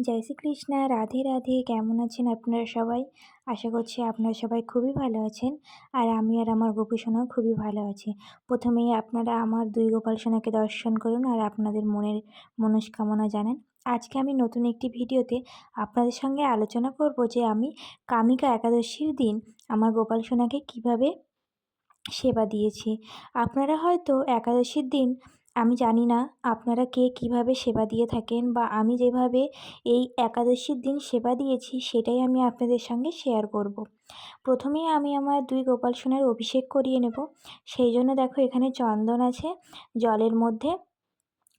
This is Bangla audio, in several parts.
জয় শ্রীকৃষ্ণা, রাধে রাধে। কেমন আছেন আপনারা সবাই? আশা করছি আপনারা সবাই খুবই ভালো আছেন আর আমি আর আমার গোপু সোনাও খুবই ভালো আছি। প্রথমেই আপনারা আমার দুই গোপাল সোনাকে দর্শন করুন আর আপনাদের মনের মনস্কামনা জানেন। আজকে আমি নতুন একটি ভিডিওতে আপনাদের সঙ্গে আলোচনা করব যে আমি কামিকা একাদশীর দিন আমার গোপাল সোনাকে কীভাবে সেবা দিয়েছি। আপনারা হয়তো একাদশীর দিন আমি জানি না আপনারা কে কীভাবে সেবা দিয়ে থাকেন বা আমি যেভাবে এই একাদশীর দিন সেবা দিয়েছি সেটাই আমি আপনাদের সঙ্গে শেয়ার করব। প্রথমেই আমি আমার দুই গোপাল সোনার অভিষেক করিয়ে নেব সেই জন্য দেখো এখানে চন্দন আছে, জলের মধ্যে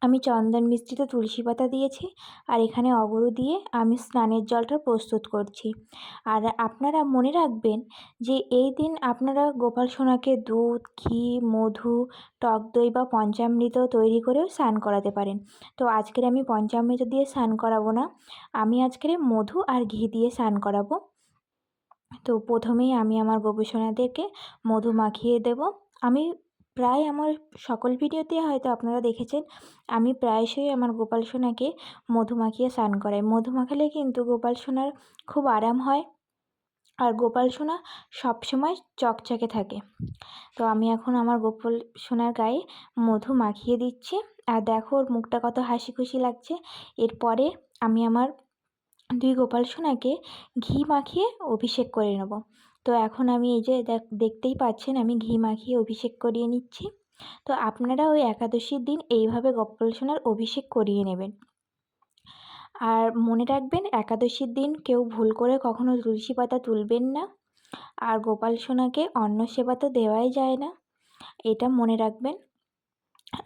আমি চন্দন মিশ্রিত তুলসী পাতা দিয়েছি আর এখানে অগরু দিয়ে আমি স্নানের জলটা প্রস্তুত করছি। আর আপনারা মনে রাখবেন যে এই দিন আপনারা গোপাল সোনাকে দুধ, ঘি, মধু, টক দই বা পঞ্চামৃত তৈরি করেও স্নান করাতে পারেন। তো আজকের আমি পঞ্চামৃত দিয়ে স্নান করাবো না, আমি আজকের মধু আর ঘি দিয়ে স্নান করাবো। তো প্রথমেই আমি আমার গোপীসোনাদেরকে মধু মাখিয়ে দেব। আমি প্রায় আমার সকল ভিডিওতে হয়তো আপনারা দেখেছেন, আমি প্রায়শই আমার গোপাল সোনাকে মধু মাখিয়ে স্নান করাই। মধু মাখালে কিন্তু গোপাল সোনার খুব আরাম হয় আর গোপাল সোনা সবসময় চকচকে থাকে। তো আমি এখন আমার গোপাল সোনার গায়ে মধু মাখিয়ে দিচ্ছি। আর দেখো ওর মুখটা কত হাসি খুশি লাগছে। এরপরে আমি আমার দুই গোপাল সোনাকে ঘি মাখিয়ে অভিষেক করে নেব। তো এখন আমি এই যে দেখতেই পাচ্ছেন আমি ঘি মাখিয়ে অভিষেক করিয়ে নিচ্ছি। তো আপনারা ওই একাদশীর দিন এইভাবে গোপাল সোনার অভিষেক করিয়ে নেবেন। আর মনে রাখবেন একাদশীর দিন কেউ ভুল করে কখনো তুলসী পাতা তুলবেন না। আর গোপাল সোনাকে অন্ন সেবা তো দেওয়াই যায় না। এটা মনে রাখবেন।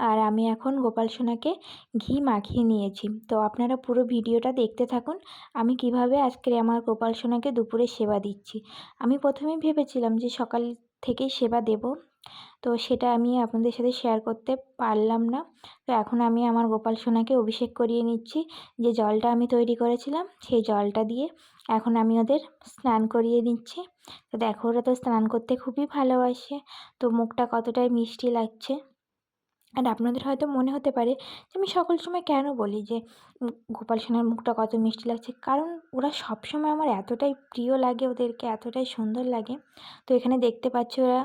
আর আমি এখন গোপাল সোনাকে ঘি মাখিয়ে নিয়েছি। তো আপনারা পুরো ভিডিওটা দেখতে থাকুন, আমি কীভাবে আজকে আমার গোপাল সোনাকে দুপুরে সেবা দিচ্ছি। আমি প্রথমেই ভেবেছিলাম যে সকাল থেকেই সেবা দেব, তো সেটা আমি আপনাদের সাথে শেয়ার করতে পারলাম না। তো এখন আমি আমার গোপাল সোনাকে অভিষেক করিয়ে নিচ্ছি, যে জলটা আমি তৈরি করেছিলাম সেই জলটা দিয়ে এখন আমি ওদের স্নান করিয়ে নিচ্ছি। তো দেখো ওরা তো স্নান করতে খুবই ভালোবাসে, তো মুখটা কতটাই মিষ্টি লাগছে। আর আপনাদের হয়তো মনে হতে পারে যে আমি সকল সময় কেন বলি যে গোপাল সোনার মুখটা কত মিষ্টি লাগছে? কারণ ওরা সব সময় আমার এতটাই প্রিয় লাগে, ওদেরকে এতটাই সুন্দর লাগে। তো এখানে দেখতে পাচ্ছি ওরা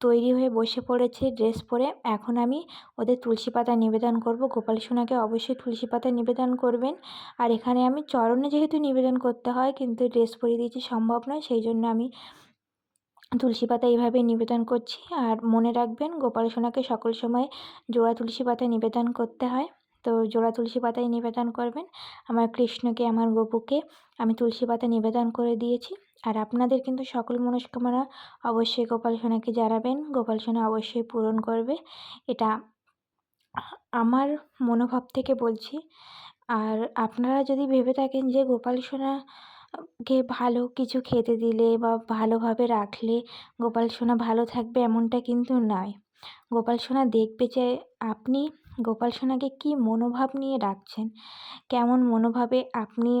তৈরি হয়ে বসে পড়েছে ড্রেস পরে। এখন আমি ওদের তুলসী পাতা নিবেদন করব। গোপাল সোনাকে অবশ্যই তুলসী পাতা নিবেদন করবেন। আর এখানে আমি চরণে যেহেতু নিবেদন করতে হয়, কিন্তু ড্রেস পরিয়ে দিয়েছি সম্ভব নয়। সেই জন্য আমি তুলসী পাতা এইভাবে নিবেদন করছি। আর মনে রাখবেন, গোপাল সোনাকে সকল সময় জোড়া তুলসী পাতা নিবেদন করতে হয়। তো জোড়া তুলসী পাতাই নিবেদন করবেন। আমার কৃষ্ণকে, আমার গপুকে আমি তুলসী পাতা নিবেদন করে দিয়েছি। আর আপনাদের কিন্তু সকল মনস্কামনা অবশ্যই গোপাল সোনাকে জানাবেন। গোপাল সোনা অবশ্যই পূরণ করবে। এটা আমার মনোভাব থেকে বলছি। আর আপনারা যদি ভেবে থাকেন যে গোপাল সোনা ভালো কিছু খেতে দিলে বা ভালোভাবে রাখলে গোপাল সোনা ভালো থাকবে এমনটা কিন্তু নয়। গোপাল সোনা দেখবে যে আপনি গোপাল সোনাকে কী মনোভাব নিয়ে রাখছেন কেমন মনোভাবে আপনি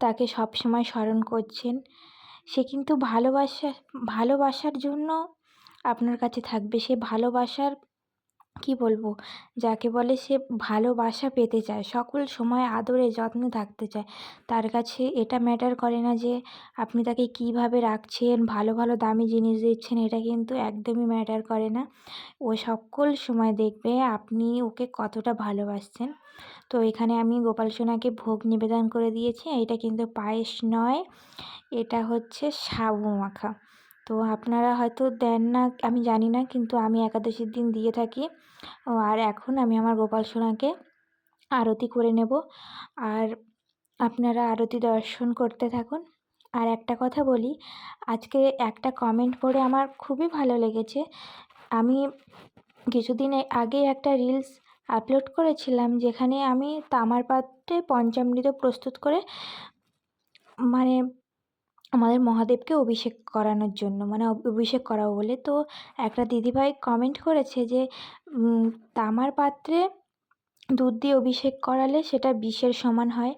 তাকে সব সময় স্মরণ করছেন, সে কিন্তু ভালোবাসা, ভালোবাসার জন্য আপনার কাছে থাকবে। সে ভালোবাসার কি বলব? যাকে বলে সে ভালোবাসা পেতে চায়, সকল সময় আদরে যত্নে থাকতে চায়। তার কাছে এটা ম্যাটার করে না যে আপনি তাকে কীভাবে রাখছেন, ভালো ভালো দামি জিনিস দিচ্ছেন, এটা কিন্তু একদমই ম্যাটার করে না। ও সকল সময় দেখবে আপনি ওকে কতটা ভালোবাসছেন। তো এখানে আমি গোপাল সোনাকে ভোগ নিবেদন করে দিয়েছি। এটা কিন্তু পায়েস নয়, এটা হচ্ছে সাবু মাখা। তো আপনারা হয়তো দেন না, আমি জানি না কিন্তু আমি একাদশীর দিন দিয়ে থাকি। আর এখন আমি আমার গোপাল সোনাকে আরতি করে নেব। আর আপনারা আরতি দর্শন করতে থাকুন। আর একটা কথা বলি, আজকে একটা কমেন্ট পড়ে আমার খুবই ভালো লেগেছে। আমি কিছুদিন আগে একটা রিলস আপলোড করেছিলাম যেখানে আমি তামার পাত্রে পঞ্চামৃত প্রস্তুত করে মানে আমাদের মহাদেবকে অভিষেক করানোর জন্য মানে অভিষেক করাবো বলে। তো একটা দিদিভাই কমেন্ট করেছে যে তামার পাত্রে দুধ দিয়ে অভিষেক করালে সেটা বিষের সমান হয়।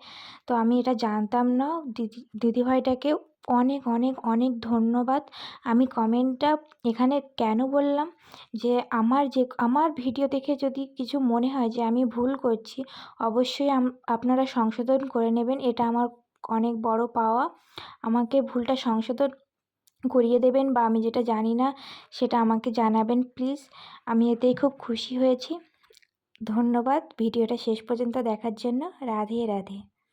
তো আমি এটা জানতাম না। দিদি, দিদিভাইটাকে অনেক অনেক অনেক ধন্যবাদ। আমি কমেন্টটা এখানে কেন বললাম? যে আমার যে, আমার ভিডিও দেখে যদি কিছু মনে হয় যে আমি ভুল করছি, অবশ্যই আপনারা সংশোধন করে নেবেন। এটা আমার অনেক বড় পাওয়া, আমাকে ভুলটা সংশোধন করিয়ে দেবেন বা আমি যেটা জানি না সেটা আমাকে জানাবেন, প্লিজ। আমি এতেই খুব খুশি হয়েছি। ধন্যবাদ। ভিডিওটা শেষ পর্যন্ত দেখার জন্য। রাধে রাধে।